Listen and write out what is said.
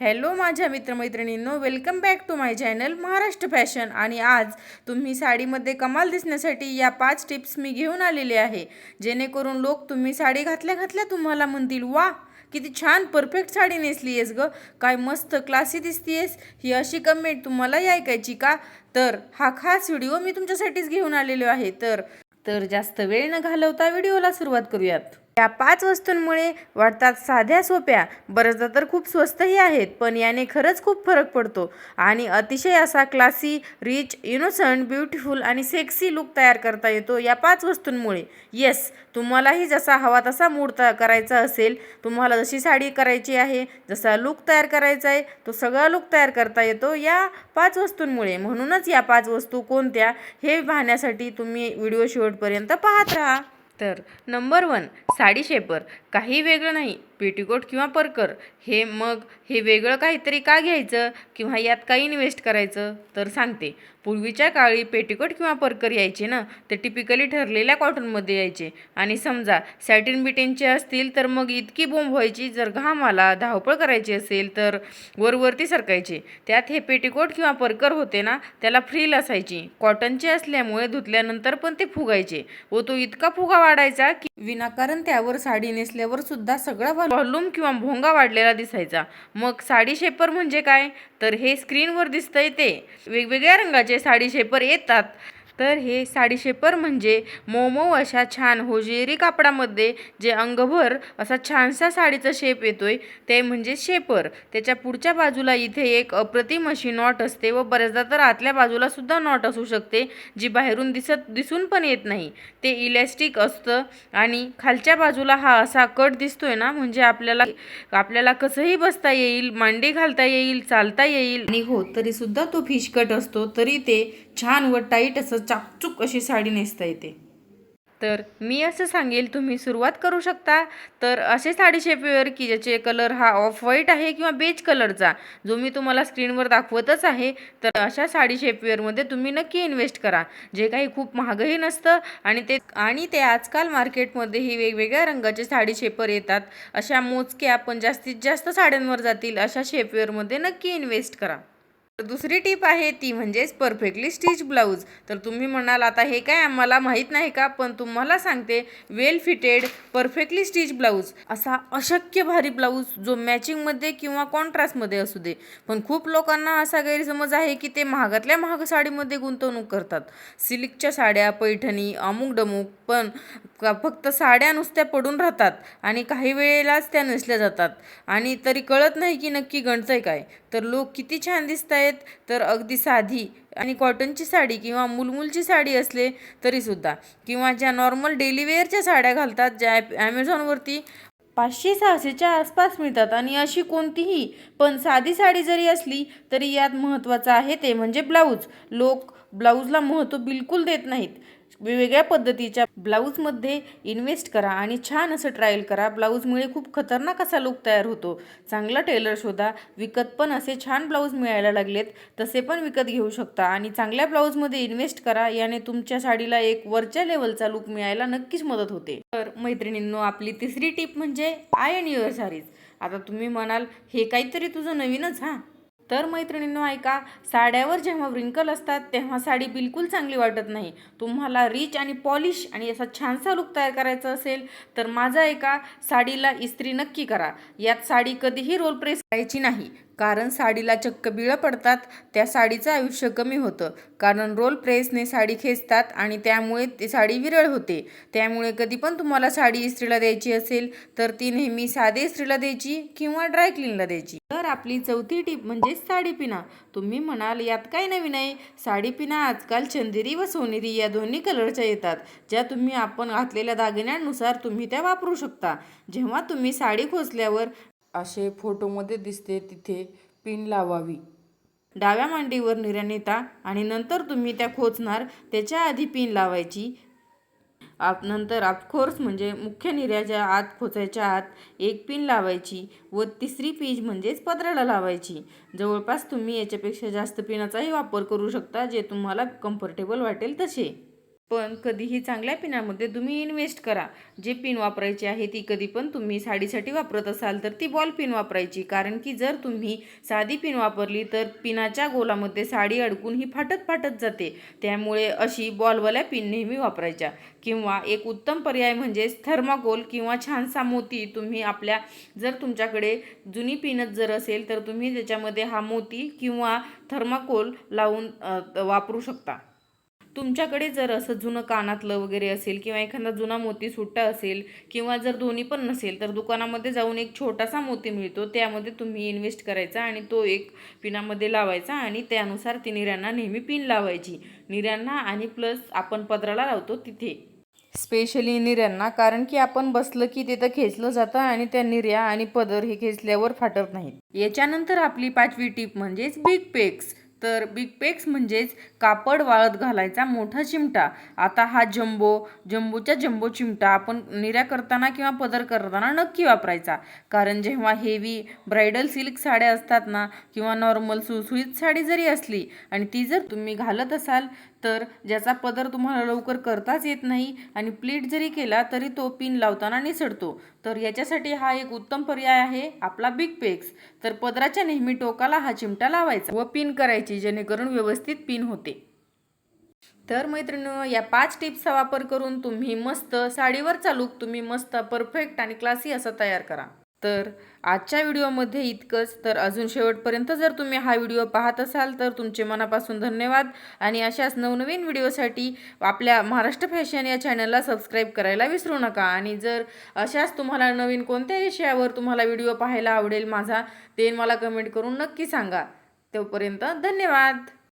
Hello माझ्या मित्रमैत्रिणींनो welcome back to my channel Maharashtra fashion आणि आज तुम्ही साडीमध्ये कमाल दिसण्यासाठी या पाच टिप्स मी घेऊन आलेले आहे. जेणेकरून लोक तुम्ही साडी घातल्या घातल्या तुम्हाला म्हणतील वा किती छान परफेक्ट साडी नेसली आहेस ग. काय मस्त क्लासी दिसतीयस. ही अशी कमेंट तुम्हालाही ऐकायची का? तर हा खास व्हिडिओ मी तुमच्यासाठीच घेऊन आलेलो आहे. तर तर जास्त वेळ न घालवता व्हिडिओला सुरुवात करूयात. या पाच वस्तूंमुळे वाटतात साध्या सोप्या बऱ्याचदा तर खूप स्वस्तही आहेत पण याने खरंच खूप फरक पडतो. आणि अतिशय असा क्लासी रिच इनोसंट ब्युटिफुल आणि सेक्सी लुक तयार करता येतो या पाच वस्तूंमुळे. येस तुम्हालाही जसा हवा तसा मूड त करायचा असेल तुम्हाला जशी साडी करायची आहे जसा लुक तयार करायचा आहे तो सगळा लुक तयार करता येतो या पाच वस्तूंमुळे. म्हणूनच या पाच वस्तू कोणत्या हे पाहण्यासाठी तुम्ही व्हिडिओ शेवटपर्यंत पाहत राहा. तर नंबर वन साडी शेपर. काही वेगळं नाही. पेटीकोट किंवा परकर हे मग हे वेगळं काहीतरी का घ्यायचं किंवा यात का इन्व्हेस्ट करायचं? तर सांगते. पूर्वीच्या काळी पेटीकोट किंवा परकर यायचे ना ते टिपिकली ठरलेल्या कॉटनमध्ये यायचे. आणि समजा सॅटिन बिटेनचे असतील तर मग इतकी बोंब व्हायची जर घामाला धावपळ करायची असेल तर वरवरती सरकायचे. त्यात हे पेटीकोट किंवा परकर होते ना त्याला फ्रील असायची. कॉटनचे असल्यामुळे धुतल्यानंतर पण ते फुगायचे व तो इतका फुगा वाढायचा की विनाकारण त्यावर साडी नेसल्यावर सुद्धा सगळा व्हॉल्यूम किंवा भोंगा वाढलेला दिसायचा. मग साडी शेपर म्हणजे काय? तर हे स्क्रीनवर दिसतंय ते. वेगवेगळ्या रंगाचे साडी शेपर येतात. तर हे साडी शेपर म्हणजे मोमो अशा छान होजेरी कापडामध्ये जे अंगभर असा छानसा साडीचा शेप येतोय ते म्हणजे शेपर. त्याच्या पुढच्या बाजूला इथे एक अप्रतिम अशी नॉट असते व बऱ्याचदा तर आतल्या बाजूला सुद्धा नॉट असू शकते जी बाहेरून दिसत दिसून पण येत नाही. ते इलॅस्टिक असतं आणि खालच्या बाजूला हा असा कट दिसतोय ना म्हणजे आपल्याला आपल्याला कसंही बसता येईल मांडी घालता येईल चालता येईल. आणि हो तरी सुद्धा तो फिश कट असतो तरी ते छान व टाईट असं चाकचूक अशी साडी नेसता येते. तर मी असं सांगेल तुम्ही सुरुवात करू शकता. तर असे साडी शेपवेअर की ज्याचे कलर हा ऑफ व्हाईट आहे किंवा बेज कलरचा जो मी तुम्हाला स्क्रीनवर दाखवतच आहे तर अशा साडी शेपवेअरमध्ये तुम्ही नक्की इन्व्हेस्ट करा. जे काही खूप महागही नसतं आणि ते आणि ते आजकाल मार्केटमध्येही वेगवेगळ्या रंगाचे साडी शेपर येतात. अशा मोजक्या पण जास्तीत जास्त साड्यांवर जातील अशा शेपवेअरमध्ये नक्की इन्व्हेस्ट करा. तर दुसरी टीप आहे ती म्हणजेच परफेक्टली स्टिच ब्लाऊज तर तुम्ही म्हणाल आता हे काय आम्हाला माहीत नाही का? पण तुम्हाला सांगते well fitted perfectly stitch blouse असा अशक्य भारी ब्लाऊज जो मॅचिंगमध्ये किंवा कॉन्ट्रास्टमध्ये असू दे. पण खूप लोकांना असा गैरसमज आहे की ते महागातल्या महाग साडीमध्ये गुंतवणूक करतात. सिल्कच्या साड्या पैठणी अमुक डमुक पण फक्त साड्या नुसत्या पडून राहतात आणि काही वेळेलाच त्या नेसल्या जातात. आणि तरी कळत नाही की नक्की गणतंय काय. तर लोक किती छान दिसत आहेत तर अगदी साधी. आणि कॉटनची साडी किंवा मुलमुलची साडी असले तरीसुद्धा. किंवा ज्या नॉर्मल डेलीवेअरच्या साड्या घालतात ज्या ॲमेझॉनवरती पाचशे सहाशेच्या आसपास मिळतात. आणि अशी कोणतीही पण साधी साडी जरी असली तरी यात महत्त्वाचं आहे ते म्हणजे ब्लाऊज. लोक ब्लाऊजला महत्त्व बिलकुल देत नाहीत. वेगवेगळ्या पद्धतीच्या ब्लाऊजमध्ये इन्व्हेस्ट करा आणि छान असं ट्रायल करा. ब्लाऊजमुळे खूप खतरनाक असा लुक तयार होतो. चांगला टेलर शोधा. विकत पण असे छान ब्लाऊज मिळायला लागलेत. तसे पण विकत घेऊ शकता आणि चांगल्या ब्लाऊजमध्ये इन्व्हेस्ट करा. याने तुमच्या साडीला एक वरच्या लेवलचा लुक मिळायला नक्कीच मदत होते. तर मैत्रिणींनो आपली तिसरी टीप म्हणजे आय अँड युअर सारीज आता तुम्ही म्हणाल हे काहीतरी तुझं नवीनच हां? तर मैत्रिणींनो ऐका. साड्यावर जेव्हा व्रिंकल असतात तेव्हा साडी बिलकुल चांगली वाटत नाही. तुम्हाला रिच आणि पॉलिश आणि असा छानसा लुक तयार करायचा असेल तर माझा एका साडीला इस्त्री नक्की करा. यात साडी कधीही रोल प्रेस करायची नाही. कारण साडीला चक्क बिळं पडतात त्या साडीचं आयुष्य कमी होतं. कारण रोल प्रेसने साडी खेचतात आणि त्यामुळे ती साडी विरळ होते. त्यामुळे कधी पण तुम्हाला साडी इस्त्रीला द्यायची असेल तर ती नेहमी साधे इस्त्रीला द्यायची किंवा ड्रायक्लीनला द्यायची. तर आपली चौथी टीप म्हणजे साडी पिना. तुम्ही म्हणाल यात काय नवीन आहे? साडी पिना आजकाल चंदेरी व सोनेरी या दोन्ही कलरच्या येतात ज्या तुम्ही आपण घातलेल्या दागिन्यांनुसार तुम्ही त्या वापरू शकता. जेव्हा तुम्ही साडी खोचल्यावर असे फोटोमध्ये दिसते तिथे पिन लावावी. डाव्या मांडीवर निर्या नेता आणि नंतर तुम्ही त्या खोचणार त्याच्या आधी पिन लावायची. आप नंतर ऑफकोर्स म्हणजे मुख्य निर्याच्या आत खोचायच्या आत एक पिन लावायची व तिसरी पीज म्हणजेच पत्राला लावायची. जवळपास तुम्ही याच्यापेक्षा जास्त पिनाचाही वापर करू शकता जे तुम्हाला कम्फर्टेबल वाटेल तसे. पण कधीही चांगल्या पिनामध्ये तुम्ही इन्व्हेस्ट करा. जे पिन वापरायची आहे ती कधी पण तुम्ही साडीसाठी वापरत असाल तर ती बॉल पिन वापरायची. कारण की जर तुम्ही साधी पिन वापरली तर पिनाच्या गोलामध्ये साडी अडकून ही फाटत फाटत जाते. त्यामुळे अशी बॉलवाल्या पिन नेहमी वापरायच्या. किंवा एक उत्तम पर्याय म्हणजेच थर्माकोल किंवा छानसा मोती तुम्ही आपल्या जर तुमच्याकडे जुनी पिनच जर असेल तर तुम्ही त्याच्यामध्ये हा मोती किंवा थर्माकोल लावून वापरू शकता. तुमच्याकडे जर असं जुनं कानातलं वगैरे असेल किंवा एखादा जुना मोती सुट्टा असेल किंवा जर दोन्ही पण नसेल तर दुकानामध्ये जाऊन एक छोटासा मोती मिळतो. त्यामध्ये तुम्ही इन्व्हेस्ट करायचा आणि तो एक पिनामध्ये लावायचा आणि त्यानुसार ती निऱ्यांना नेहमी पिन लावायची. निऱ्यांना आणि प्लस आपण पदराला लावतो तिथे. स्पेशली निर्यांना कारण की आपण बसलं की तिथं खेचलं जातं आणि त्या निर्या आणि पदर हे खेचल्यावर फाटत नाहीत. याच्यानंतर आपली पाचवी टीप म्हणजेच बिग पेक्स तर बिग पेक्स म्हणजेच कापड वाळत घालायचा मोठा चिमटा. आता हा जम्बो जम्बोच्या जम्बो चिमटा आपण निऱ्या करताना किंवा पदर करताना नक्की वापरायचा. कारण जेव्हा हेवी ब्रायडल सिल्क साड्या असतात ना किंवा नॉर्मल सुळसुळीत साडी जरी असली आणि ती जर तुम्ही घालत असाल तर ज्याचा पदर तुम्हाला लवकर करताच येत नाही आणि प्लीट जरी केला तरी तो पिन लावताना निसडतो. तर याच्यासाठी हा एक उत्तम पर्याय आहे आपला बिग पेक्स तर पदराच्या नेहमी टोकाला हा चिमटा लावायचा व पिन करायची जेणेकरून व्यवस्थित पिन होते. तर मैत्रिणींनो या पाच टिप्सचा वापर करून तुम्ही मस्त साडीवरचा लुक तुम्ही मस्त परफेक्ट आणि क्लासी असा तयार करा. तर आजच्या व्हिडिओमध्ये इतकंच. तर अजून शेवटपर्यंत जर तुम्ही हा व्हिडिओ पाहत असाल तर तुमचे मनापासून धन्यवाद. आणि अशाच नवनवीन व्हिडिओसाठी आपल्या महाराष्ट्र फॅशन या चॅनलला सबस्क्राईब करायला विसरू नका. आणि जर अशाच तुम्हाला नवीन कोणत्या विषयावर तुम्हाला व्हिडिओ पाहायला आवडेल माझा ते मला कमेंट करून नक्की सांगा. तोपर्यंत धन्यवाद.